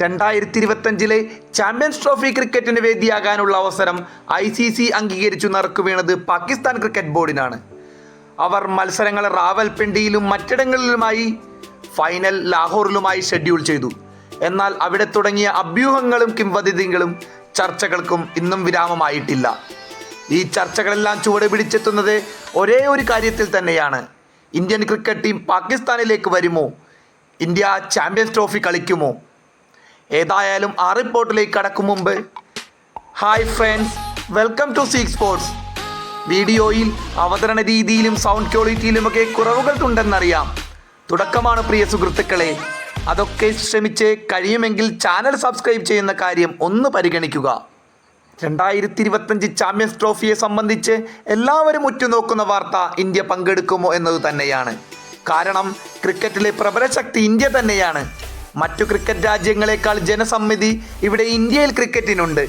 രണ്ടായിരത്തി ഇരുപത്തഞ്ചിലെ champions trophy ക്രിക്കറ്റിന് വേദിയാകാനുള്ള അവസരം ഐ സി സി അംഗീകരിച്ചു നറുക്കു വീണത് പാകിസ്ഥാൻ ക്രിക്കറ്റ് ബോർഡിനാണ്. അവർ മത്സരങ്ങൾ റാവൽപിണ്ടിയിലും മറ്റിടങ്ങളിലുമായി ഫൈനൽ ലാഹോറിലുമായി ഷെഡ്യൂൾ ചെയ്തു. എന്നാൽ അവിടെ തുടങ്ങിയ അഭ്യൂഹങ്ങളും കിംവദന്തികളും ചർച്ചകൾക്കും ഇന്നും വിരാമമായിട്ടില്ല. ഈ ചർച്ചകളെല്ലാം ചുവട് പിടിച്ചെത്തുന്നത് ഒരേ ഒരു കാര്യത്തിൽ തന്നെയാണ്. ഇന്ത്യൻ ക്രിക്കറ്റ് ടീം പാകിസ്ഥാനിലേക്ക് വരുമോ? ഇന്ത്യ ചാമ്പ്യൻസ് ട്രോഫി കളിക്കുമോ? ഏതായാലും ആ റിപ്പോർട്ടിലേക്ക് കടക്കും മുമ്പ്. Hi friends welcome to Seek Sports വീഡിയോയിൽ അവതരണ രീതിയിലും സൗണ്ട് ക്വാളിറ്റിയിലുമൊക്കെ കുറവുകളുണ്ടെന്നറിയാം തുടക്കമാണ് പ്രിയ സുഹൃത്തുക്കളെ. അതൊക്കെ ശ്രമിച്ച് കഴിയുമെങ്കിൽ ചാനൽ സബ്സ്ക്രൈബ് ചെയ്യുന്ന കാര്യം ഒന്ന് പരിഗണിക്കുക. രണ്ടായിരത്തി ഇരുപത്തഞ്ച് ചാമ്പ്യൻസ് ട്രോഫിയെ സംബന്ധിച്ച് എല്ലാവരും ഉറ്റുനോക്കുന്ന വാർത്ത ഇന്ത്യ പങ്കെടുക്കുമോ എന്നത് തന്നെയാണ്. കാരണം ക്രിക്കറ്റിലെ പ്രബല ശക്തി ഇന്ത്യ തന്നെയാണ്. മറ്റു ക്രിക്കറ്റ് രാജ്യങ്ങളെക്കാൾ ജനസമ്മതി ഇവിടെ ഇന്ത്യയിൽ ക്രിക്കറ്റിനുണ്ട്.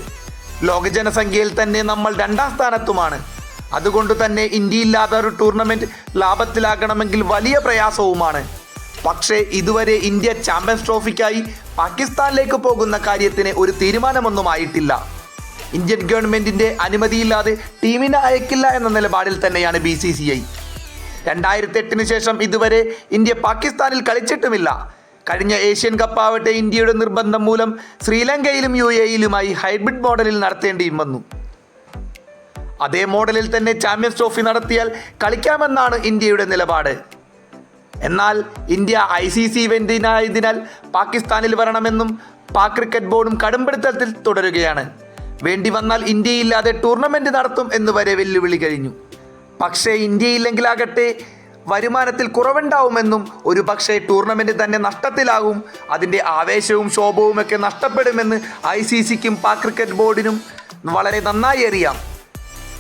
ലോക ജനസംഖ്യയിൽ തന്നെ നമ്മൾ രണ്ടാം സ്ഥാനത്തുമാണ്. അതുകൊണ്ട് തന്നെ ഇന്ത്യയില്ലാത്ത ഒരു ടൂർണമെന്റ് ലാഭത്തിലാകണമെങ്കിൽ വലിയ പ്രയാസവുമാണ്. പക്ഷേ ഇതുവരെ ഇന്ത്യ ചാമ്പ്യൻസ് ട്രോഫിക്കായി പാകിസ്ഥാനിലേക്ക് പോകുന്ന കാര്യത്തിന് ഒരു തീരുമാനമൊന്നും ആയിട്ടില്ല ഇന്ത്യൻ ഗവൺമെന്റിന്റെ അനുമതിയില്ലാതെ ടീമിനെ അയക്കില്ല എന്ന നിലപാടിൽ തന്നെയാണ് ബി സി സി ഐ. രണ്ടായിരത്തി എട്ടിന് ശേഷം ഇതുവരെ ഇന്ത്യ പാകിസ്ഥാനിൽ കളിച്ചിട്ടുമില്ല. കഴിഞ്ഞ ഏഷ്യൻ കപ്പാവട്ടെ ഇന്ത്യയുടെ നിർബന്ധം മൂലം ശ്രീലങ്കയിലും യു എയിലുമായി ഹൈബ്രിഡ് മോഡലിൽ നടത്തേണ്ടിയും വന്നു. അതേ മോഡലിൽ തന്നെ ചാമ്പ്യൻസ് ട്രോഫി നടത്തിയാൽ കളിക്കാമെന്നാണ് ഇന്ത്യയുടെ നിലപാട്. എന്നാൽ ഇന്ത്യ ഐ സി സി ഇവന്റിനായതിനാൽ പാകിസ്ഥാനിൽ വരണമെന്നും പാക് ക്രിക്കറ്റ് ബോർഡും കടുംപിടുത്തത്തിൽ തുടരുകയാണ്. വേണ്ടി വന്നാൽ ഇന്ത്യയില്ലാതെ ടൂർണമെന്റ് നടത്തും എന്ന് വരെ വെല്ലുവിളി കഴിഞ്ഞു. പക്ഷേ ഇന്ത്യയില്ലെങ്കിലാകട്ടെ വരുമാനത്തിൽ കുറവുണ്ടാവുമെന്നും ഒരു പക്ഷേ ടൂർണമെന്റ് തന്നെ നഷ്ടത്തിലാകും അതിന്റെ ആവേശവും ശോഭവും ഒക്കെ നഷ്ടപ്പെടുമെന്ന് ഐ സി സിക്കും പാക് ക്രിക്കറ്റ് ബോർഡിനും വളരെ നന്നായി അറിയാം.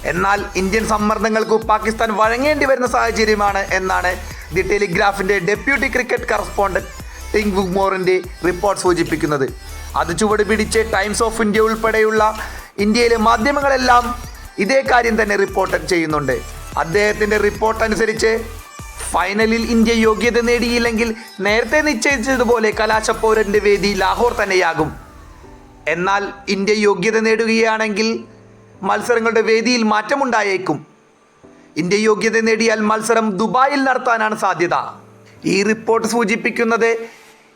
എന്നാൽ ഇന്ത്യൻ സമ്മർദ്ദങ്ങൾക്ക് പാകിസ്ഥാൻ വഴങ്ങേണ്ടി വരുന്ന സാഹചര്യമാണ് എന്നാണ് ദി ടെലിഗ്രാഫിന്റെ ഡെപ്യൂട്ടി ക്രിക്കറ്റ് കറസ്പോണ്ടന്റ് ടിങ് വുഗ്മോറിന്റെ റിപ്പോർട്ട് സൂചിപ്പിക്കുന്നത്. അത് ചുവട് പിടിച്ച് ടൈംസ് ഓഫ് ഇന്ത്യ ഉൾപ്പെടെയുള്ള ഇന്ത്യയിലെ മാധ്യമങ്ങളെല്ലാം ഇതേ കാര്യം തന്നെ റിപ്പോർട്ട് ചെയ്യുന്നുണ്ട്. അദ്ദേഹത്തിന്റെ റിപ്പോർട്ട് അനുസരിച്ച് ഫൈനലിൽ ഇന്ത്യ യോഗ്യത നേടിയില്ലെങ്കിൽ നേരത്തെ നിശ്ചയിച്ചതുപോലെ കലാശപ്പോരന്റെ വേദി ലാഹോർ തന്നെയാകും. എന്നാൽ ഇന്ത്യ യോഗ്യത നേടുകയാണെങ്കിൽ മത്സരങ്ങളുടെ വേദിയിൽ മാറ്റമുണ്ടായേക്കും. ഇന്ത്യ യോഗ്യത നേടിയാൽ മത്സരം ദുബായിൽ നടത്താനാണ് സാധ്യത. ഈ റിപ്പോർട്ട് സൂചിപ്പിക്കുന്നത്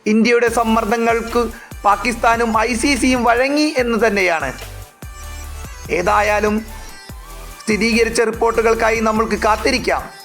ഇന്ത്യയുടെ സമ്മർദ്ദങ്ങൾക്ക് പാകിസ്ഥാനും ഐ സി സിയും വഴങ്ങി എന്ന് തന്നെയാണ്. ഏതായാലും സ്ഥിരീകരിച്ച റിപ്പോർട്ടുകൾക്കായി നമ്മൾക്ക് കാത്തിരിക്കാം.